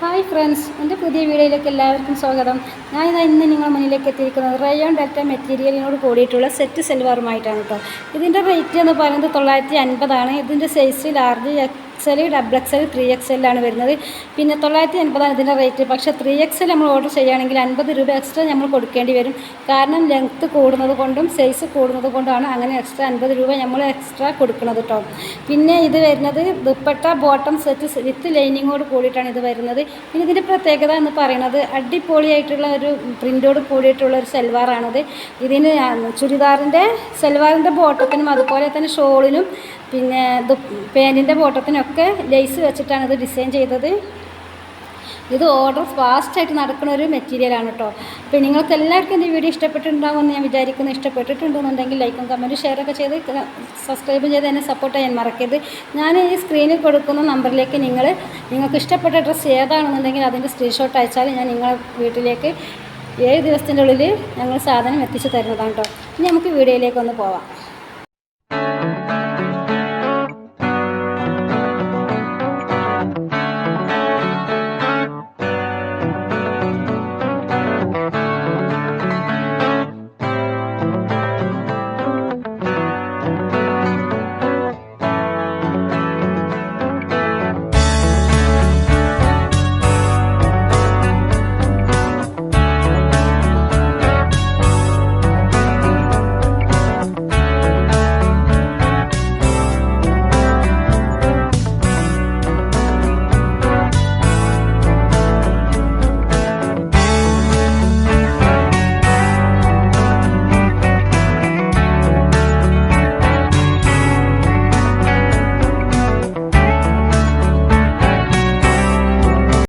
Hi friends എന്റെ പുതിയ വീഡിയോയിലേക്ക് എല്ലാവർക്കും സ്വാഗതം. ഞാൻ ഇതാ ഇന്ന് നിങ്ങൾ മുന്നിലേക്ക് എത്തിയിരിക്കുന്നത് റയോൺ ഡെൽറ്റ മെറ്റീരിയലിനോട് കൂടിയിട്ടുള്ള സെറ്റ് സെൽവാറുമായിട്ടാണ് കേട്ടോ. ഇതിന്റെ റേറ്റ് എന്ന് പറയുന്നത് തൊള്ളായിരത്തി അൻപതാണ്. ഇതിന്റെ size large XL double X L three X എല്ലാണ് വരുന്നത്. പിന്നെ തൊള്ളായിരത്തി അൻപതാണ് ഇതിന്റെ റേറ്റ് പക്ഷേ ത്രീ എക്സൽ നമ്മൾ ഓർഡർ ചെയ്യുകയാണെങ്കിൽ അൻപത് രൂപ എക്സ്ട്രാ നമ്മൾ കൊടുക്കേണ്ടി വരും. കാരണം ലെങ്ത്ത് കൂടുന്നത് കൊണ്ടും സൈസ് കൂടുന്നത് കൊണ്ടാണ് അങ്ങനെ എക്സ്ട്രാ അൻപത് രൂപ നമ്മൾ എക്സ്ട്രാ കൊടുക്കുന്നത് കേട്ടോ പിന്നെ ഇത് വരുന്നത് ദുപ്പട്ട ബോട്ടം സെറ്റ് വിത്ത് ലൈനിങ്ങോട് കൂടിയിട്ടാണ് ഇത് വരുന്നത്. പിന്നെ ഇതിന്റെ പ്രത്യേകത എന്ന് പറയുന്നത് അടിപൊളിയായിട്ടുള്ള ഒരു പ്രിന്റോട് കൂടിയിട്ടുള്ള ഒരു സെൽവാറാണത് ഇതിന് ചുരിദാറിന്റെ സെൽവാറിന്റെ ബോട്ടത്തിനും അതുപോലെ തന്നെ ഷോളിനും പിന്നെ പാന്റിന്റെ ബോട്ടത്തിനൊക്കെ ലേസ് വെച്ചിട്ടാണ് ഇത് ഡിസൈൻ ചെയ്തത്. ഇത് ഓർഡർ ഫാസ്റ്റായിട്ട് നടക്കുന്ന ഒരു മെറ്റീരിയലാണ് കേട്ടോ അപ്പോൾ നിങ്ങൾക്ക് എല്ലാവർക്കും എന്റെ വീഡിയോ ഇഷ്ടപ്പെട്ടിട്ടുണ്ടാകുമെന്ന് ഞാൻ വിചാരിക്കുന്നു. ഇഷ്ടപ്പെട്ടിട്ടുണ്ടെന്നുണ്ടെങ്കിൽ ലൈക്കും കമന്റും ഷെയറൊക്കെ ചെയ്ത് സബ്സ്ക്രൈബ് ചെയ്ത് എന്നെ സപ്പോർട്ട് ചെയ്യാൻ മറക്കരുത്. ഞാൻ ഈ സ്ക്രീനിൽ കൊടുക്കുന്ന നമ്പറിലേക്ക് നിങ്ങൾ നിങ്ങൾക്ക് ഇഷ്ടപ്പെട്ട ഡ്രസ്സ് ഏതാണെന്നുണ്ടെങ്കിൽ അതിന്റെ സ്ക്രീൻഷോട്ട് അയച്ചാൽ ഞാൻ നിങ്ങളുടെ വീട്ടിലേക്ക് ഏഴ് ദിവസത്തിന്റെ ഉള്ളിൽ ഞങ്ങൾ സാധനം എത്തിച്ചു തരുന്നതാണ് കേട്ടോ ഇനി നമുക്ക് വീഡിയോയിലേക്ക് ഒന്ന് പോവാം.